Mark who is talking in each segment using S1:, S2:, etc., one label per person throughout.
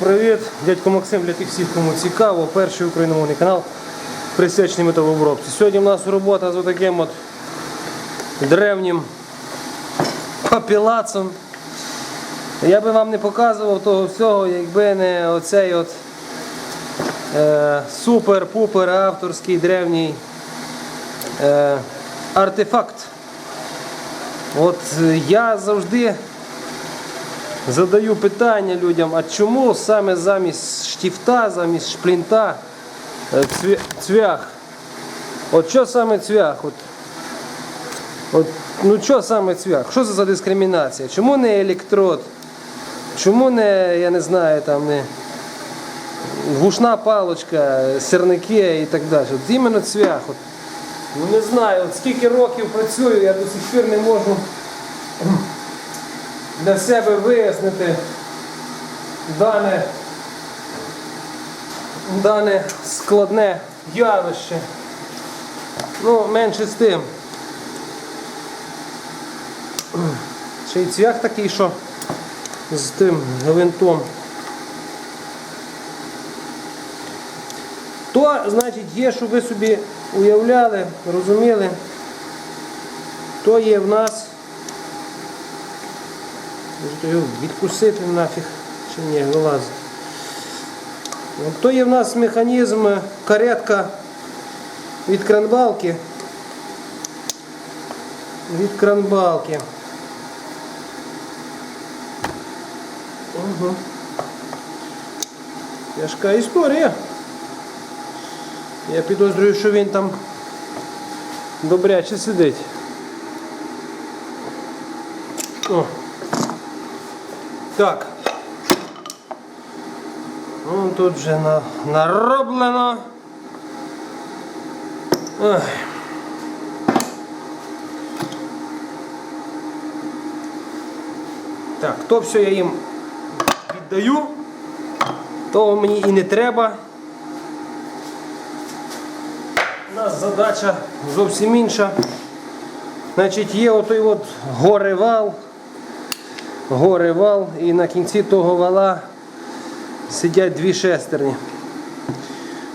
S1: Привіт, дядько Максим для тих всіх, кому цікаво. Перший україномовний канал присвячений металообробці. Сьогодні в нас робота з таким от древнім папілацом. Я би вам не показував того всього, якби не оцей от е, супер-пупер авторський древній е, артефакт. От е, я завжди задаю питання людям, а чому саме замість штифта, замість шплінта е, цвях? От що саме цвях? От, от, ну що саме цвях? Що це за дискримінація? Чому не електрод? Чому не, я не знаю, там не гушна палочка, сірники і так далі? От іменно цвях. От, ну не знаю, от скільки років працюю, я до сих пір не можу для себе вияснити дане, дане складне явище. Ну, менше з тим. Ще й цвях такий, що з тим гвинтом. То, значить, є, щоб ви собі уявляли, розуміли, то є в нас Може його відкусити нафіг чи ні, вилазить. От то є в нас механізм е, каретка від кранбалки. Від кранбалки. Угу. Тяжка історія. Я підозрюю, що він там добряче сидить. О. Так. Ну, тут вже на, нароблено. Ой. Так, то все я їм віддаю, того мені і не треба. У нас задача зовсім інша. Значить, є отой от горевал гори вал і на кінці того вала сидять дві шестерні.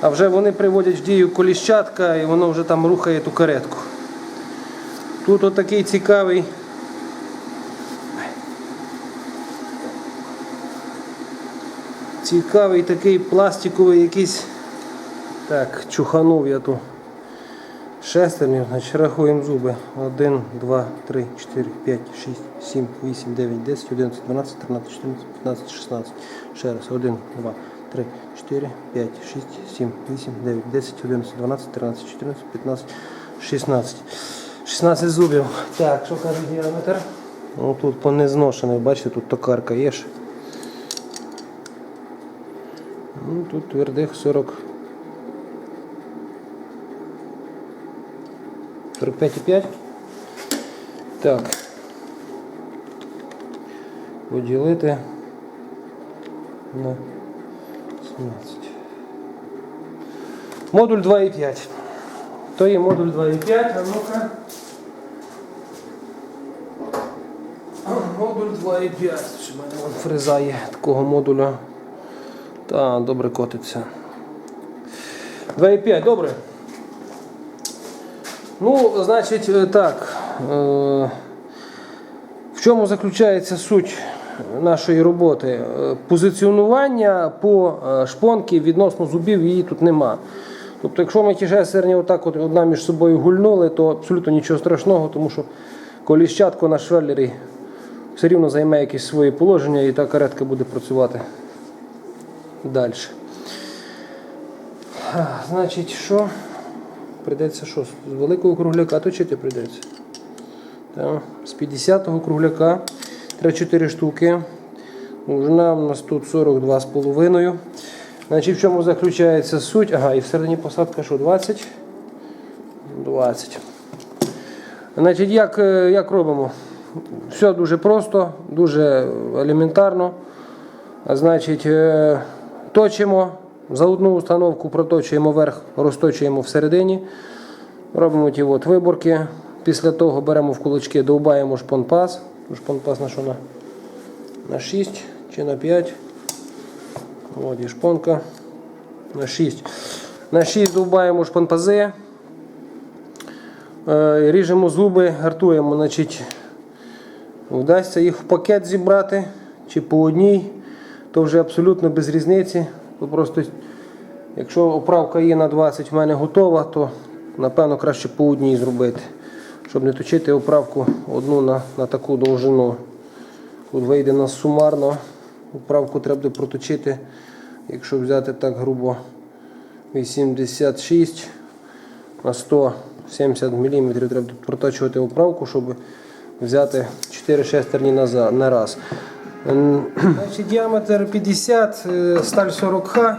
S1: А вже вони приводять в дію коліщатка і воно вже там рухає ту каретку. Тут отакий цікавий. Цікавий такий пластиковий якийсь. Так, чуханув я ту шестерню, значить рахуємо зуби. 1, 2, 3, 4, 5, 6, 7, 8, 9, 10, 11, 12, 13, 14, 15, 16. Ще раз. 1, 2, 3, 4, 5, 6, 7, 8, 9, 10, 11, 12, 13, 14, 15, 16. 16 зубів. Так, що каже діаметр? Ну, тут понезношений, бачите, тут токарка є ж. Ну, тут твердих 40. 45,5. Так. Поділити на 17. Модуль 2,5. То є модуль 2,5, а ну-ка. Модуль 2,5. Що в мене фреза є такого модуля. Та, добре котиться. 2,5, добре. Ну, значить, е, так. е, В чому заключається суть нашої роботи? Е, Позиціонування по шпонки відносно зубів її тут нема. Тобто, якщо ми ті шестерні отак от одна між собою гульнули, то абсолютно нічого страшного, тому що коліщатко на швеллері все рівно займе якесь своє положення і та каретка буде працювати далі. Значить, що? Прийдеться що? З великого кругляка точити прийдеться. Так. З 50-го кругляка треба 4 штуки. Довжина у нас тут 42,5. Значить, в чому заключається суть? Ага, і всередині посадка що 20? 20. Значить, як, е, як робимо? Все дуже просто, дуже елементарно. Значить, е, точимо за одну установку, проточуємо верх, розточуємо всередині. Робимо ті от виборки. Після того беремо в кулачки, довбаємо шпонпас. Шпонпас на що на, на 6 чи на 5. От є шпонка. На 6. На 6 довбаємо шпанпази. Е, Ріжемо зуби, гартуємо. Значить, вдасться їх в пакет зібрати чи по одній, то вже абсолютно без різниці. Ви Просто, якщо оправка є на 20 в мене готова, то напевно краще по одній зробити, щоб не точити оправку одну на, на таку довжину. Тут вийде нас сумарно. Оправку треба буде проточити, якщо взяти так грубо 86 на 170 мм треба проточувати оправку, щоб взяти 4 шестерні на раз. Значить, діаметр 50, е, сталь 40Х.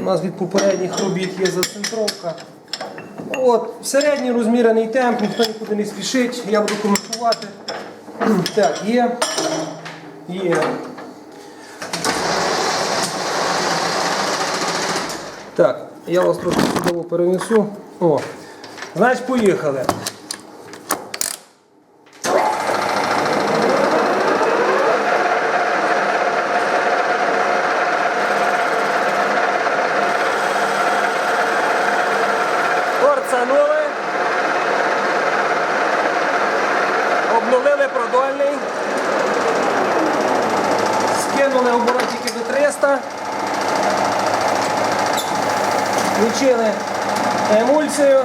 S1: У нас від попередніх робіт є зацентровка. От, середній розмірений темп, ніхто нікуди не спішить, я буду коментувати. Так, є. Є. Так, я вас трошки чудово перенесу. О. Значить, поїхали. Включили емульсію.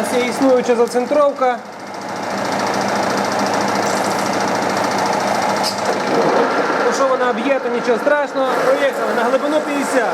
S1: Ось є існуюча зацентровка. Якщо вона б'є, то нічого страшного. Проїхали на глибину 50.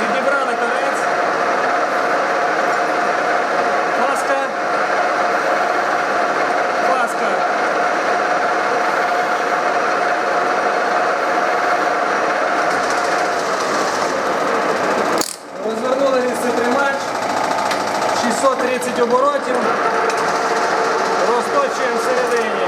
S1: Підібрали торець. Паска. Паска. Розвернули тримач. 630 оборотів. Розточуємо всередині.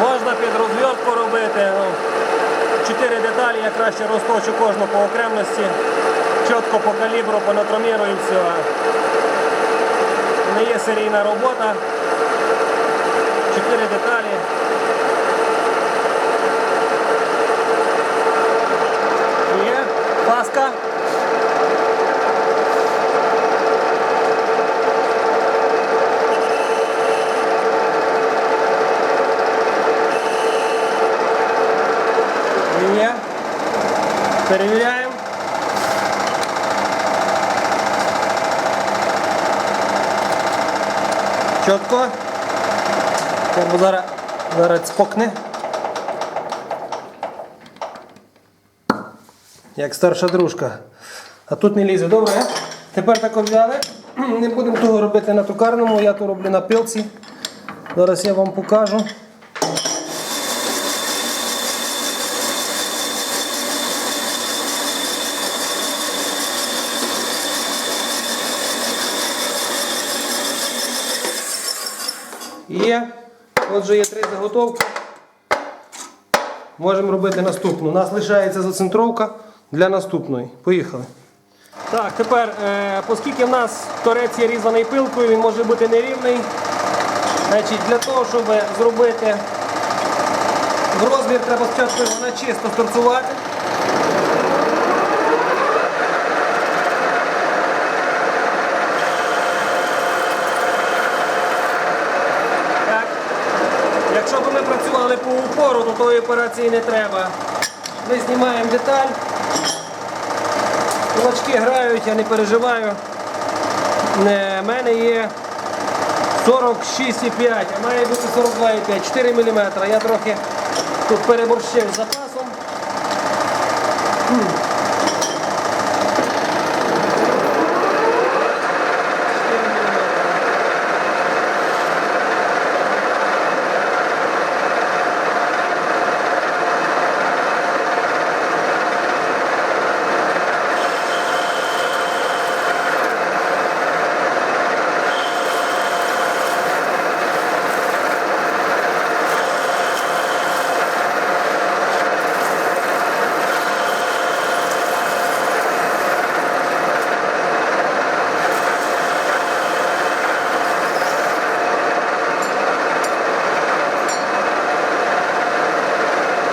S1: Можна під розв'язку робити. Ну, чотири деталі, я краще розточу кожну по окремості, чітко по калібру, по натроміру і все. Не є серійна робота. Чотири деталі. Є паска. Є. Перевіряємо. Чітко. Треба зараз, зараз цпокне. Як старша дружка. А тут не лізе, добре? Тепер так взяли. Не будемо того робити на токарному, я то роблю на пилці. Зараз я вам покажу. Є. Отже, заготовки. Можемо робити наступну. У нас лишається зацентровка для наступної. Поїхали. Так, тепер, е, оскільки в нас торець є різаний пилкою, він може бути нерівний. Значить, Для того, щоб зробити розмір, треба спочатку його на чисто торцувати. Так. Якщо б ми працювали по упору, то тої операції не треба. Ми знімаємо деталь. Кулачки грають, я не переживаю. У мене є 46,5, а має бути 42,5, 4 мм. Я трохи тут переборщив з запасом.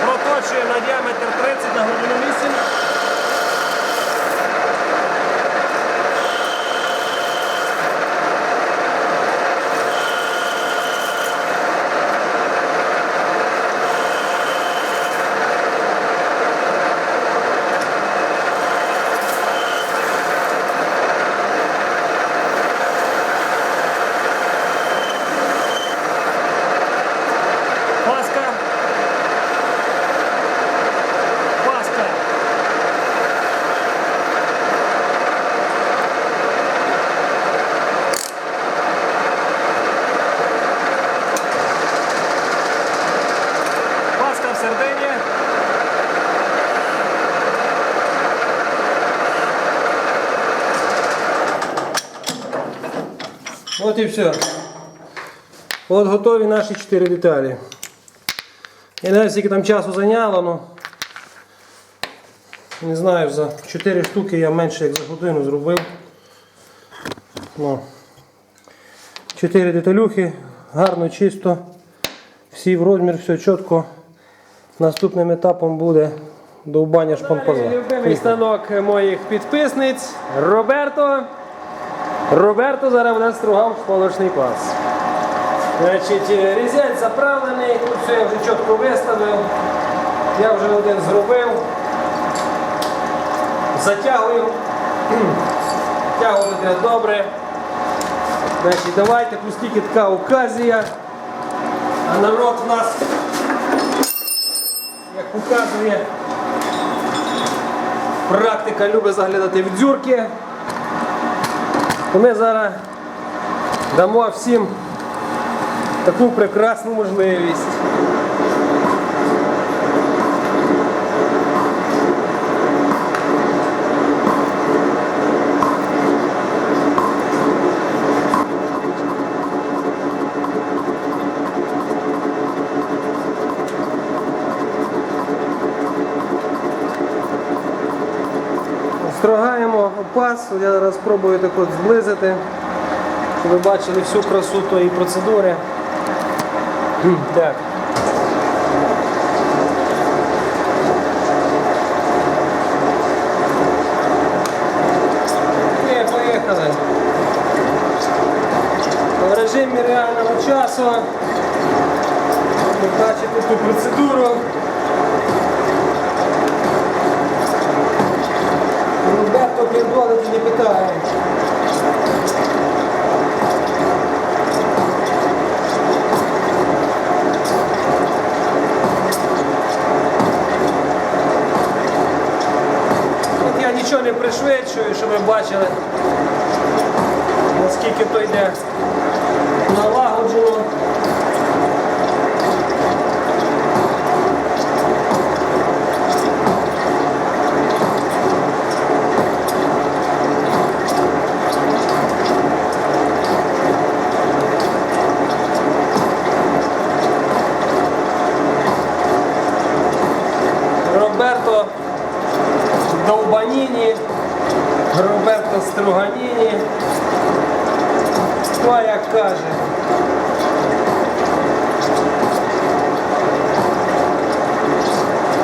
S1: Проточує на діаметр 30 на годину 8. Паска. Паска. Паска в середині. От і все. От готові наші чотири деталі. Я не знаю, скільки там часу зайняло, але не знаю, за 4 штуки я менше як за годину зробив. Ну, 4 деталюхи, гарно, чисто, всі в розмір, все чітко. Наступним етапом буде довбання шпанпаза. Любимий станок моїх підписниць Роберто. Роберто зараз буде стругав шполочний пас. Значить, е, різець заправлений, тут все я вже чітко виставив. Я вже один зробив. Затягую. Тягувати добре. Значить, давайте, пустіть така оказія. А народ у нас, як показує, практика любить заглядати в дзюрки. То ми зараз дамо всім таку прекрасну можливість. Строгаємо опас, я зараз спробую так от зблизити, щоб ви бачили всю красу тої процедури. Так. Є, поїхали. В режимі реального часу. Ви бачите ту процедуру. Роберто не питає. Тут я нічого не пришвидшую, щоб ви бачили, наскільки то йде налагоджено. Роберто Довбаніні, Роберто Струганіні. Хто як каже.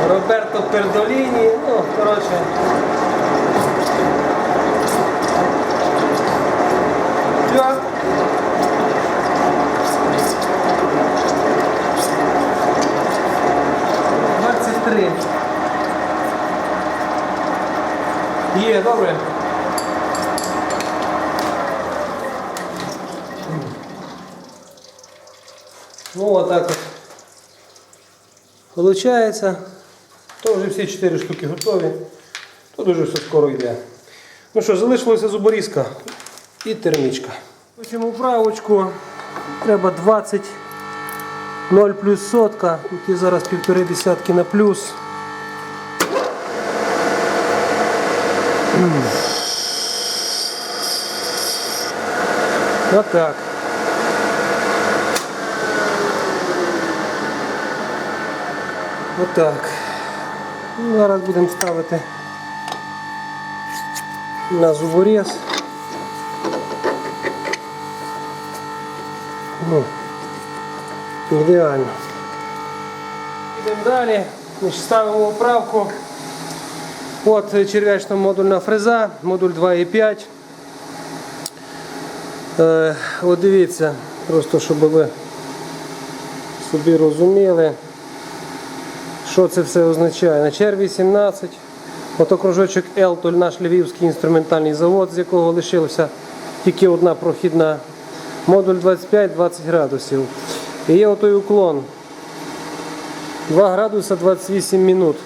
S1: Роберто Пердоліні, ну, коротше. Все. Три. Є, добре. Получається. То вже всі 4 штуки готові. То дуже все скоро йде. Ну що, залишилося зуборізка і термічка. Потім управочку треба 20 0 плюс сотка. Тут є зараз півтори десятки на плюс. Отак. Отак. Ну, Зараз будемо ставити на зуборіз. Ну, ідеально. Йдемо далі. Значить, ставимо оправку. От черв'ячна модульна фреза, модуль 2,5. Е, от дивіться, просто щоб ви собі розуміли, що це все означає. На чер 18, ото кружочок L, то наш львівський інструментальний завод, з якого лишилася тільки одна прохідна. Модуль 25-20 градусів. І є отой уклон. 2 градуса 28 минут.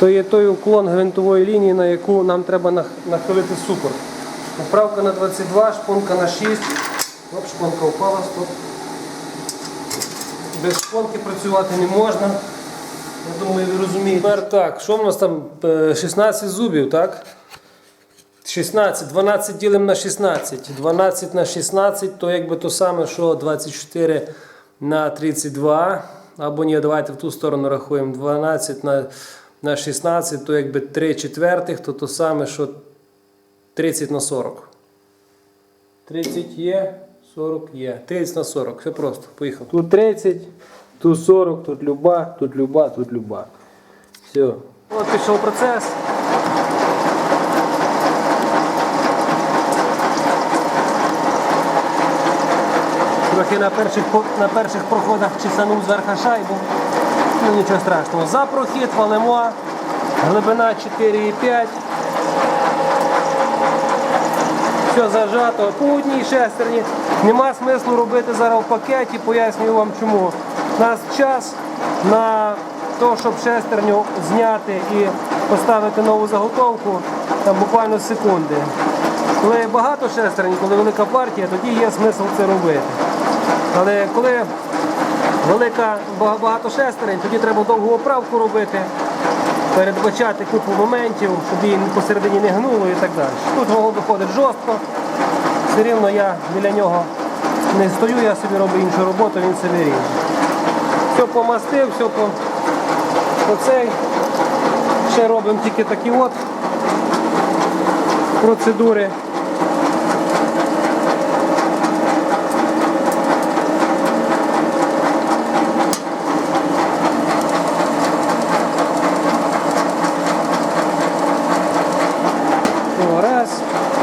S1: То є той уклон гвинтової лінії, на яку нам треба нахилити супорт. Поправка на 22, шпонка на 6. Оп, шпонка впала, стоп. Без шпонки працювати не можна. Я думаю, ви розумієте. Тепер так, що в нас там? Е, 16 зубів, так? 16, 12 ділимо на 16. 12 на 16 то якби то саме, що 24 на 32. Або ні, давайте в ту сторону рахуємо. 12 на, на 16, то якби 3 четвертих, то то саме, що 30 на 40. 30 є, 40 є. 30 на 40. Все просто. Поїхав. Тут 30, тут 40, тут люба, тут люба, тут люба. Все. От пішов процес. Трохи на перших, на перших проходах чесанув зверха шайбу. Ну нічого страшного. За прохід валимо. Глибина 4,5. Все зажато. По одній шестерні. Нема смислу робити зараз в пакеті, пояснюю вам чому. У нас час на те, щоб шестерню зняти і поставити нову заготовку, там буквально секунди. Коли багато шестерень, коли велика партія, тоді є смисл це робити. Але коли велика багато шестерень, тоді треба довгу оправку робити, передбачати купу моментів, щоб її посередині не гнуло і так далі. Тут воно виходить жорстко. Все рівно я біля нього не стою, я собі роблю іншу роботу, він собі ріже. Все помастив, все по, по цей. Ще робимо тільки такі от процедури.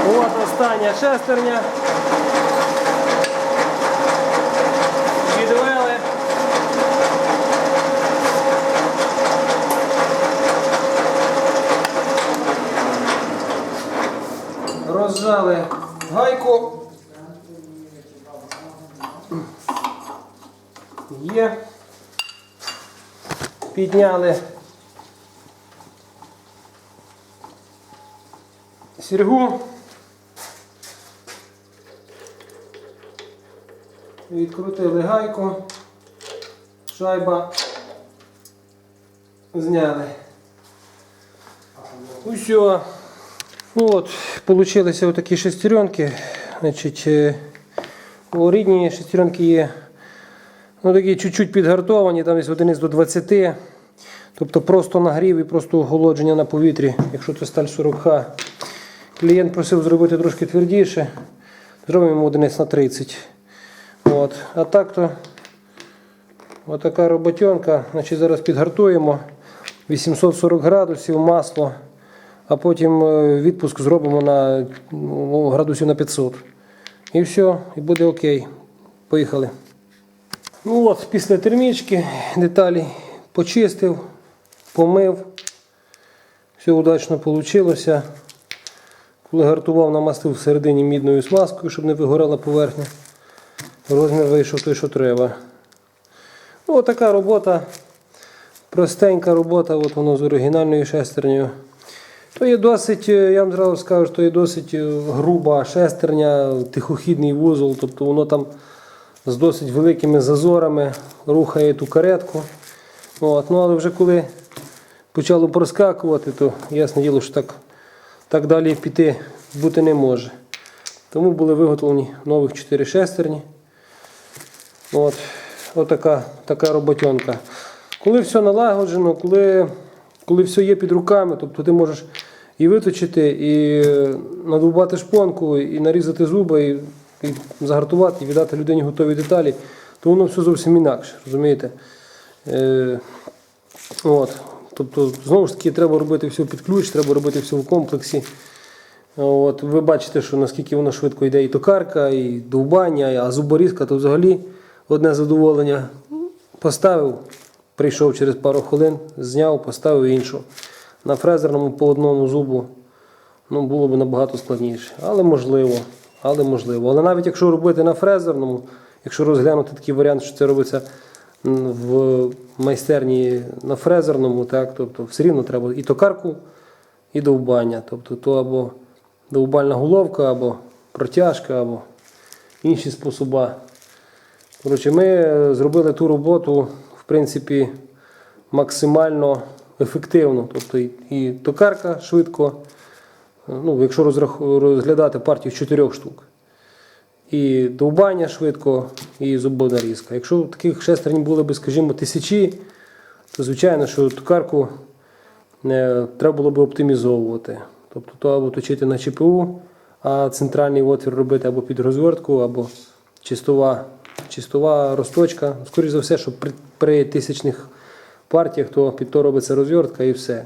S1: О, остання шестерня. Підвели. Розжали гайку. Є. Підняли сіргу. Відкрутили гайку. Шайба зняли. Усе. Ну от, получилися отакі шестеренки. Значить, е, у рідні шестеренки є ну, такі чуть-чуть підгартовані, там десь одиниць до 20. Тобто просто нагрів і просто охолодження на повітрі, якщо це сталь 40Х. Клієнт просив зробити трошки твердіше. Зробимо йому одиниць на 30. От. А так то отака роботенка. Значить, зараз підгартуємо 840 градусів масло, а потім е, відпуск зробимо на ну, градусів на 500. І все, і буде окей. Поїхали. Ну от, після термічки деталі почистив, помив. Все удачно вийшло. Коли гартував, намастив всередині мідною смазкою, щоб не вигорала поверхня. Розмір вийшов той, що треба. Ну, така робота, простенька робота, от воно з оригінальною шестернею. То є досить, е, я вам зразу скажу, що є досить е, груба шестерня, тихохідний вузол, тобто воно там з досить великими зазорами рухає ту каретку. От, ну, але вже коли почало проскакувати, то ясне діло, що так, так далі піти бути не може. Тому були виготовлені нових 4 шестерні. От, от така, така роботенка. Коли все налагоджено, коли, коли все є під руками, тобто ти можеш і виточити, і надовбати шпонку, і нарізати зуби, і, і загартувати, і віддати людині готові деталі, то воно все зовсім інакше, розумієте? Е, от. Тобто, знову ж таки, треба робити все під ключ, треба робити все в комплексі. От, ви бачите, що наскільки воно швидко йде і токарка, і довбання, а зуборізка, то взагалі одне задоволення. Поставив, прийшов через пару хвилин, зняв, поставив іншу. На фрезерному по одному зубу ну, було б набагато складніше. Але можливо. Але можливо. Але навіть якщо робити на фрезерному, якщо розглянути такий варіант, що це робиться в майстерні на фрезерному, так, тобто все рівно треба і токарку, і довбання. Тобто то або довбальна головка, або протяжка, або інші способи. Коротше, ми зробили ту роботу, в принципі, максимально ефективно. Тобто і, токарка швидко, ну, якщо розглядати партію з чотирьох штук. І довбання швидко, і зубонарізка. Якщо таких шестерень були б, скажімо, тисячі, то звичайно, що токарку е, треба було б оптимізовувати. Тобто то або точити на ЧПУ, а центральний отвір робити або під розвертку, або чистова, чистова розточка. Скоріше за все, що при, при тисячних партіях, то під то робиться розвертка і все.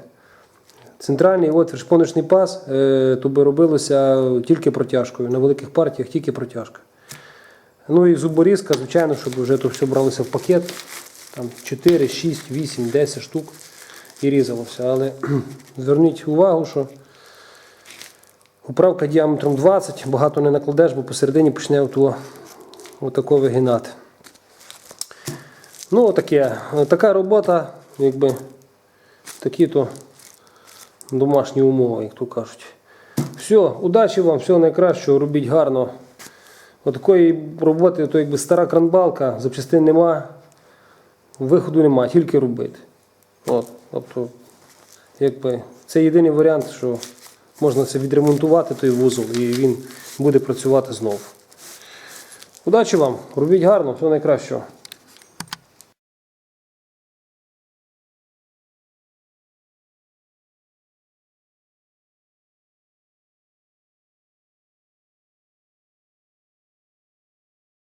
S1: Центральний отвір, шпоночний пас, е, то би робилося тільки протяжкою. На великих партіях тільки протяжка. Ну і зуборізка, звичайно, щоб вже то все бралося в пакет. Там 4, 6, 8, 10 штук і різалося. Але зверніть увагу, що управка діаметром 20, багато не накладеш, бо посередині почне оту- отако вигинати. Ну, отаке. Така робота, якби такі то домашні умови, як то кажуть. Все, удачі вам, всього найкращого, робіть гарно. Отакої роботи, то якби стара кранбалка, запчастин нема, виходу нема, тільки робити. От, тобто, якби, це єдиний варіант, що можна це відремонтувати, той вузол, і він буде працювати знову. Удачі вам, робіть гарно, всього найкращого.